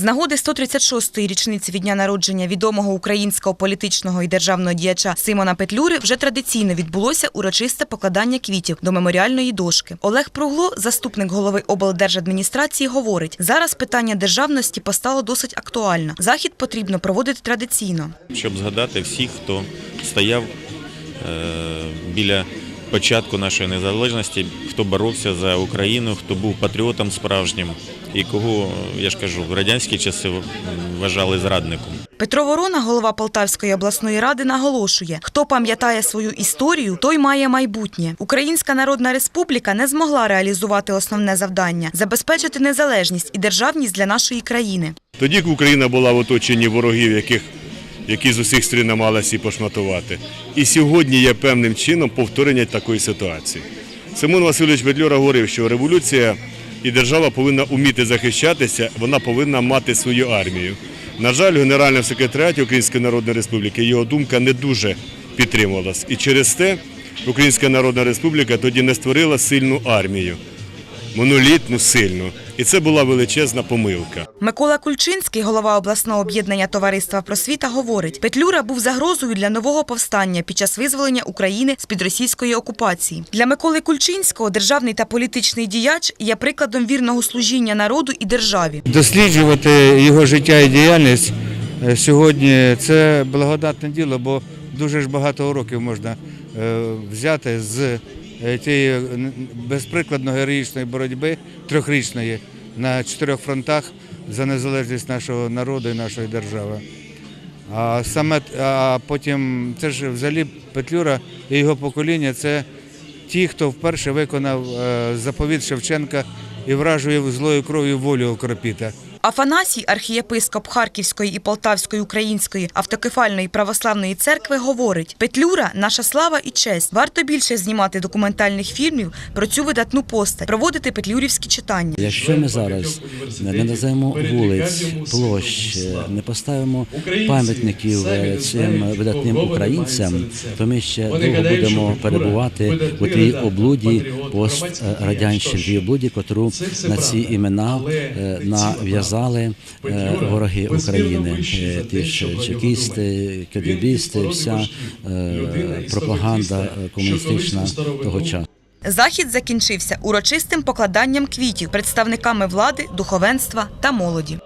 З нагоди 136-ї річниці від дня народження відомого українського політичного і державного діяча Симона Петлюри вже традиційно відбулося урочисте покладання квітів до меморіальної дошки. Олег Пругло, заступник голови облдержадміністрації, говорить: зараз питання державності постало досить актуально. Захід потрібно проводити традиційно. щоб згадати всіх, хто стояв е, біля початку нашої незалежності, хто боровся за Україну, хто був патріотом справжнім і кого, я ж кажу, в радянські часи вважали зрадником. Петро Ворона, голова Полтавської обласної ради, наголошує: хто пам'ятає свою історію, той має майбутнє. Українська Народна Республіка не змогла реалізувати основне завдання забезпечити незалежність і державність для нашої країни. Тоді Україна була в оточенні ворогів, яких, які з усіх сторін намагалися пошматувати. І сьогодні є певним чином повторення такої ситуації. Симон Васильович Петлюра говорив, що революція і держава повинна уміти захищатися, вона повинна мати свою армію. На жаль, в секретаріаті Української Народної Республіки його думка не дуже підтримувалась. І через те Українська Народна Республіка тоді не створила сильну армію, монолітну, сильну. І це була величезна помилка. Микола Кульчинський, голова обласного об'єднання товариства просвіта, говорить: Петлюра був загрозою для нового повстання під час визволення України з під російської окупації. Для Миколи Кульчинського державний та політичний діяч є прикладом вірного служіння народу і державі. Досліджувати його життя і діяльність е, сьогодні це благодатне діло, бо дуже ж багато уроків можна е, взяти з е, тієї н- безприкладно героїчної боротьби трьохрічної на чотирьох фронтах за незалежність нашого народу і нашої держави. А саме а потім це ж взагалі Петлюра і його покоління це ті, хто вперше виконав е, заповіт Шевченка і вражує злою кров'ю волю окропіта. Афанасій, архієпископ Харківської і Полтавської української автокефальної православної церкви, говорить: Петлюра наша слава і честь. Варто більше знімати документальних фільмів про цю видатну постать, проводити петлюрівські читання. Якщо ми зараз не назвемо вулиць, площ, не поставимо пам'ятників е, цим видатним українцям, то ми ще довго будемо перебувати у тій облуді пострадянщин, тій облуді, котру на ці імена е, нав'язали е, вороги України, Е, ті ж чекісти, кадебісти, вся е, пропаганда комуністична того часу. Захід закінчився урочистим покладанням квітів представниками влади, духовенства та молоді.